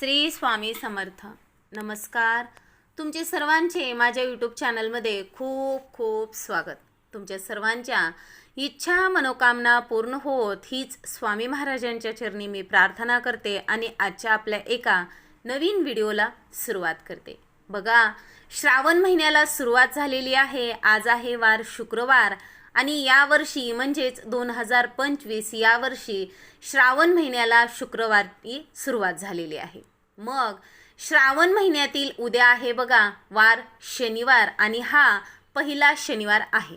श्री स्वामी समर्थ. नमस्कार. तुमचे सर्वांचे माझ्या यूट्यूब चॅनलमध्ये खूप खूप स्वागत. तुमच्या सर्वांच्या इच्छा मनोकामना पूर्ण होत हीच स्वामी महाराजांच्या चरणी मी प्रार्थना करते आणि आजच्या आपल्या एका नवीन व्हिडिओला सुरुवात करते. बघा श्रावण महिन्याला सुरुवात झालेली आहे. आज आहे वार शुक्रवार आणि यावर्षी म्हणजेच दोन हजार पंचवीस यावर्षी श्रावण महिन्याला शुक्रवारी सुरुवात झालेली आहे. मग श्रावण महिन्यातील उद्या आहे बघा वार शनिवार आणि हा पहिला शनिवार आहे.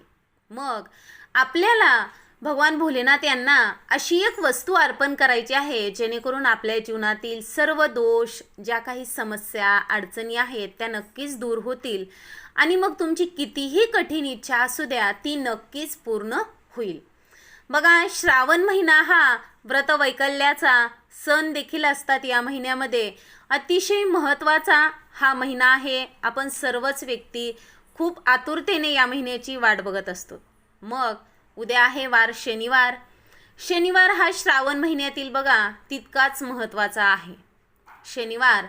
मग आपल्याला भगवान भोलेनाथ यांना अशी एक वस्तू अर्पण करायची आहे जेणेकरून आपल्या जीवनातील सर्व दोष ज्या काही समस्या अडचणी आहेत त्या नक्कीच दूर होतील आणि मग तुमची कितीही कठीण इच्छा असू द्या ती नक्कीच पूर्ण होईल. बघा श्रावण महिना हा व्रतवैकल्याचा सण देखील असतात या महिन्यामध्ये. अतिशय महत्त्वाचा हा महिना आहे. आपण सर्वच व्यक्ती खूप आतुरतेने या महिन्याची वाट बघत असतो. मग उद्या आहे वार शनिवार. शनिवार हा श्रावण महिन्यातील बघा तितकाच महत्त्वाचा आहे. शनिवार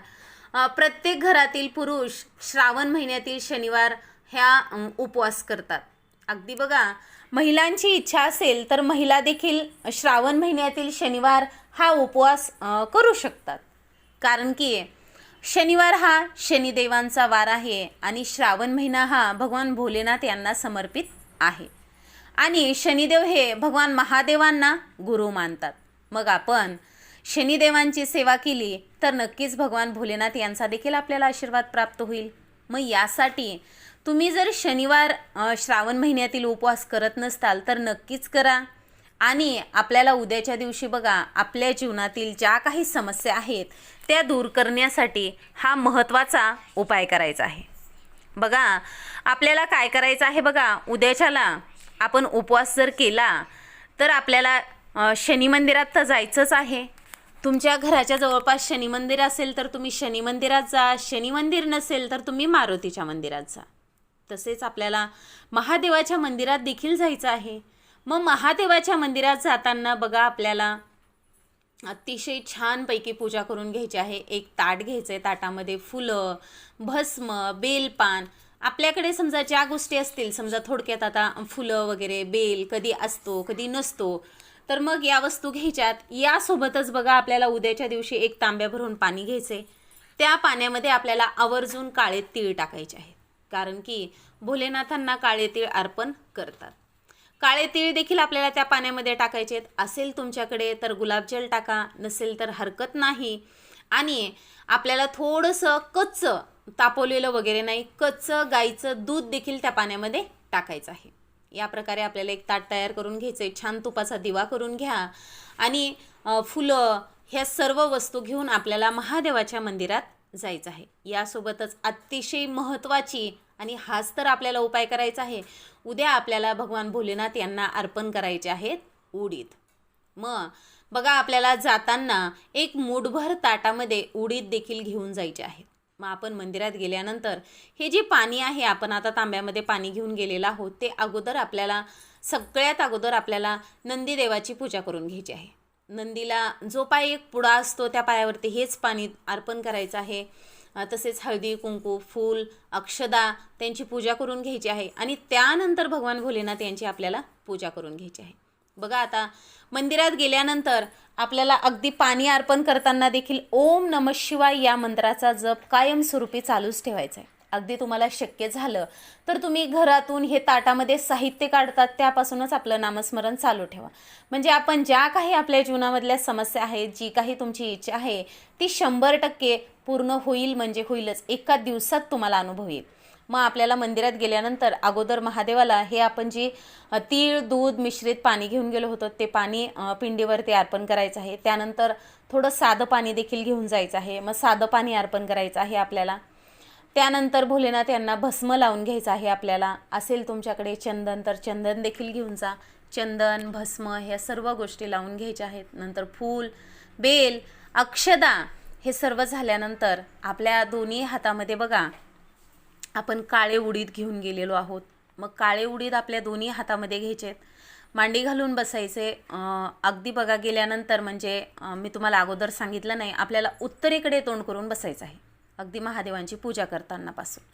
प्रत्येक घरातील पुरुष श्रावण महिन्यातील शनिवार ह्या उपवास करतात. अगदी बघा महिलांची इच्छा असेल तर महिला देखील श्रावण महिन्यातील शनिवार हा उपवास करू शकतात. कारण की शनिवार हा शनिदेवांचा वार आहे आणि श्रावण महिना हा भगवान भोलेनाथ यांना समर्पित आहे. आणि शनिदेव हे भगवान महादेवांना गुरु मानतात. मग आपण शनिदेवांची सेवा केली तर नक्कीच भगवान भोलेनाथ यांचा देखील आपल्याला आशीर्वाद प्राप्त होईल. मग यासाठी तुम्ही जर शनिवार श्रावण महिन्यातील उपवास करत नसताल तर नक्कीच करा. आणि आपल्याला उद्याच्या दिवशी बघा आपल्या जीवनातील ज्या काही समस्या आहेत त्या दूर करण्यासाठी हा महत्त्वाचा उपाय करायचा आहे. बघा आपल्याला काय करायचं आहे बघा उद्याच्याला आपण उपवास जर केला तर आपल्याला शनी मंदिरात तर जायचंच आहे. तुमच्या घराच्या जवळपास शनी मंदिर असेल तर तुम्ही शनी मंदिरात जा शनी मंदिर नसेल तर तुम्ही मारुतीच्या मंदिरात जा. तसेच आपल्याला महादेवाच्या मंदिरात देखील जायचं आहे. मग महादेवाच्या मंदिरात जाताना बघा आपल्याला अतिशय छानपैकी पूजा करून घ्यायची आहे. एक ताट घ्यायचं आहे ताटामध्ये फुलं भस्म बेलपान. आपल्याकडे समजा ज्या गोष्टी असतील समजा थोडक्यात आता फुलं वगैरे बेल कधी असतो कधी नसतो तर मग या वस्तू घ्यायच्यात. यासोबतच बघा आपल्याला उद्याच्या दिवशी एक तांब्या भरून पाणी घ्यायचे त्या पाण्यामध्ये आपल्याला आवर्जून काळे तीळ टाकायचे आहेत. कारण की भोलेनाथांना काळे तीळ अर्पण करतात. काळे तीळ देखील आपल्याला त्या पाण्यामध्ये टाकायचे आहेत. असेल तुमच्याकडे तर गुलाबजल टाका नसेल तर हरकत नाही. आणि आपल्याला थोडंसं कच्चं तापवलेलं वगैरे नाही कच्चं गाईचं दूध देखील त्या पाण्यामध्ये टाकायचं आहे. या प्रकारे आपल्याला एक ताट तयार करून घ्यायचं आहे छान तुपाचा दिवा करून घ्या. आणि फुलं ह्या सर्व वस्तू घेऊन आपल्याला महादेवाच्या मंदिरात जायचं आहे. यासोबतच अतिशय महत्त्वाची आणि हाच तर आपल्याला उपाय करायचा आहे. उद्या आपल्याला भगवान भोलेनाथ यांना अर्पण करायचे आहेत उडीद. मग बघा आपल्याला जाताना एक मूठभर ताटामध्ये उडीद देखील घेऊन जायचे आहेत. मग आपण मंदिरात गेल्यानंतर हे जे पाणी आहे आपण आता तांब्यामध्ये पाणी घेऊन गेलेलं आहोत ते अगोदर आपल्याला सगळ्यात अगोदर आपल्याला नंदीदेवाची पूजा करून घ्यायची आहे. नंदीला जो पाय एक पुडा असतो त्या पायावरती हेच पाणी अर्पण करायचं आहे. तसेच हळदी कुंकू फूल अक्षदा त्यांची पूजा करून घ्यायची आहे आणि त्यानंतर भगवान भोलेनाथ यांची आपल्याला पूजा करून घ्यायची आहे. बघा आता मंदिरात गेल्यानंतर आपल्याला अगदी पाणी अर्पण करताना देखील ओम नम शिवाय या मंत्राचा जप कायमस्वरूपी चालूच ठेवायचा आहे. अगदी तुम्हाला शक्य झालं तर तुम्ही घरातून हे ताटामध्ये साहित्य काढतात त्यापासूनच आपलं नामस्मरण चालू ठेवा. म्हणजे आपण ज्या काही आपल्या जीवनामधल्या समस्या आहेत जी काही तुमची इच्छा आहे ती शंभर टक्के पूर्ण होईल म्हणजे होईलच. एका दिवसात तुम्हाला अनुभव येईल. मग आपल्याला मंदिरात गेल्यानंतर अगोदर महादेवाला हे आपण जी तीळ दूध मिश्रित पाणी घेऊन गेलो होतो ते पाणी पिंडीवरती अर्पण करायचं आहे. त्यानंतर थोडं साधं पाणी देखील घेऊन जायचं आहे. मग साधं पाणी अर्पण करायचं आहे आपल्याला. त्यानंतर भोलेनाथ यांना भस्म लावून घ्यायचं आहे आपल्याला. असेल तुमच्याकडे चंदन तर चंदन देखील घेऊन जा. चंदन भस्म ह्या सर्व गोष्टी लावून घ्यायच्या आहेत. नंतर फूल बेल अक्षदा हे सर्व झाल्यानंतर आपल्या दोन्ही हातामध्ये बघा आपण काळे उडीद घेऊन गेलेलो आहोत. मग काळे उडीद आपल्या दोन्ही हातामध्ये घ्यायचे आहेत. मांडी घालून बसायचे. अगदी बघा गेल्यानंतर म्हणजे मी तुम्हाला अगोदर सांगितलं नाही आपल्याला उत्तरेकडे तोंड करून बसायचं आहे. अगदी महादेवांची पूजा करतानापासून.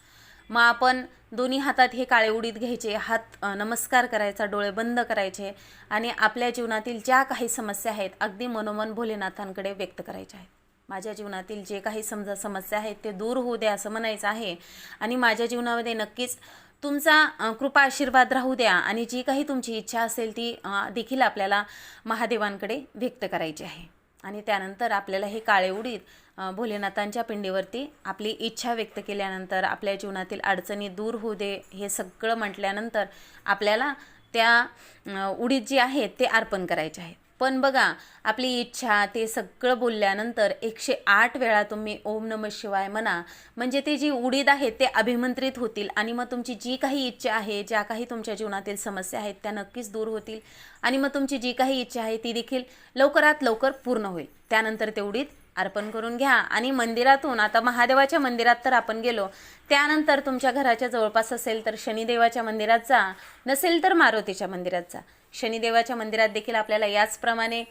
मग आपण दोन्ही हातात हे काळे उडीद घ्यायचे हात नमस्कार करायचा डोळे बंद करायचे आणि आपल्या जीवनातील ज्या काही समस्या आहेत अगदी मनोमन भोलेनाथांकडे व्यक्त करायच्या आहेत. माझ्या जीवनातील जे काही समजा समस्या आहेत ते दूर होऊ द्या असं म्हणायचं आहे आणि माझ्या जीवनामध्ये नक्कीच तुमचा कृपा आशीर्वाद राहू द्या आणि जी काही तुमची इच्छा असेल ती देखील आपल्याला महादेवांकडे व्यक्त करायची आहे. आणि त्यानंतर आपल्याला हे काळे उडीद भोलेनाथांच्या पिंडीवरती आपली इच्छा व्यक्त केल्यानंतर आपल्या जीवनातील अडचणी दूर होऊ दे हे सगळं म्हटल्यानंतर आपल्याला त्या उडीद जी आहे ते अर्पण करायचे आहे. पण बघा आपली इच्छा ते सगळं बोलल्यानंतर एकशे आठ वेळा तुम्ही ओम नम शिवाय म्हणा म्हणजे ते जी उडीद आहेत ते अभिमंत्रित होतील आणि मग तुमची जी काही इच्छा आहे ज्या काही तुमच्या जीवनातील समस्या आहेत त्या नक्कीच दूर होतील आणि मग तुमची जी काही इच्छा आहे ती देखील लवकरात लवकर पूर्ण होईल. त्यानंतर ते उडीद अर्पण करून घ्या. आणि मंदिरातून आता महादेवाच्या मंदिरात तर आपण गेलो त्यानंतर तुमच्या घराच्या जवळपास असेल तर शनिदेवाच्या मंदिरात जा. नसेल तर मारुतीच्या मंदिरात जा. शनिदेवाच्या मंदिरात देखील आपल्याला याचप्रमाणे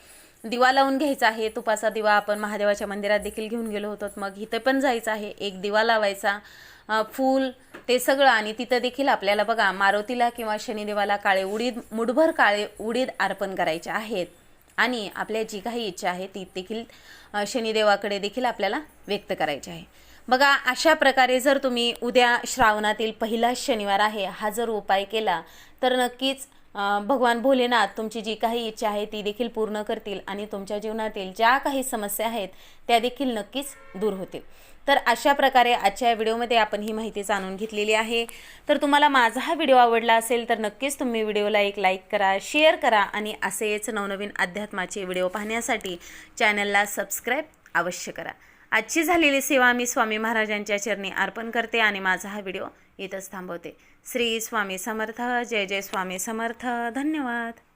दिवा लावून घ्यायचा आहे. तुपाचा दिवा आपण महादेवाच्या मंदिरात देखील घेऊन गेलो होतो. मग इथं पण जायचं आहे. एक दिवा लावायचा फूल ते सगळं. आणि तिथं देखील आपल्याला बघा मारुतीला किंवा शनिदेवाला काळे उडीद मुठभर काळे उडीद अर्पण करायचे आहेत. आणि आपल्या जी काही इच्छा आहे ती देखील शनिदेवाकडे देखील आपल्याला व्यक्त करायची आहे. बघा अशा प्रकारे जर तुम्ही उद्या श्रावणातील पहिला शनिवार आहे हा जर उपाय केला तर नक्कीच भगवान भोलेनाथ तुमची जी काही इच्छा आहे ती देखील पूर्ण करतील आणि तुमच्या जीवनातील ज्या काही समस्या आहेत त्या देखील नक्कीच दूर होतील. तर अशा प्रकारे आजच्या व्हिडिओमध्ये आपण ही माहिती जाणून घेतलेली आहे. तर तुम्हाला माझा हा व्हिडिओ आवडला असेल तर नक्कीच तुम्ही व्हिडिओला एक लाईक करा शेअर करा आणि असेच नवनवीन अध्यात्माचे व्हिडिओ पाहण्यासाठी चॅनलला सबस्क्राईब अवश्य करा. आजची झालेली सेवा मी स्वामी महाराजांच्या चरणी अर्पण करते आणि माझा हा व्हिडिओ इथंच थांबवते. श्री स्वामी समर्थ जय जय स्वामी समर्थ. धन्यवाद.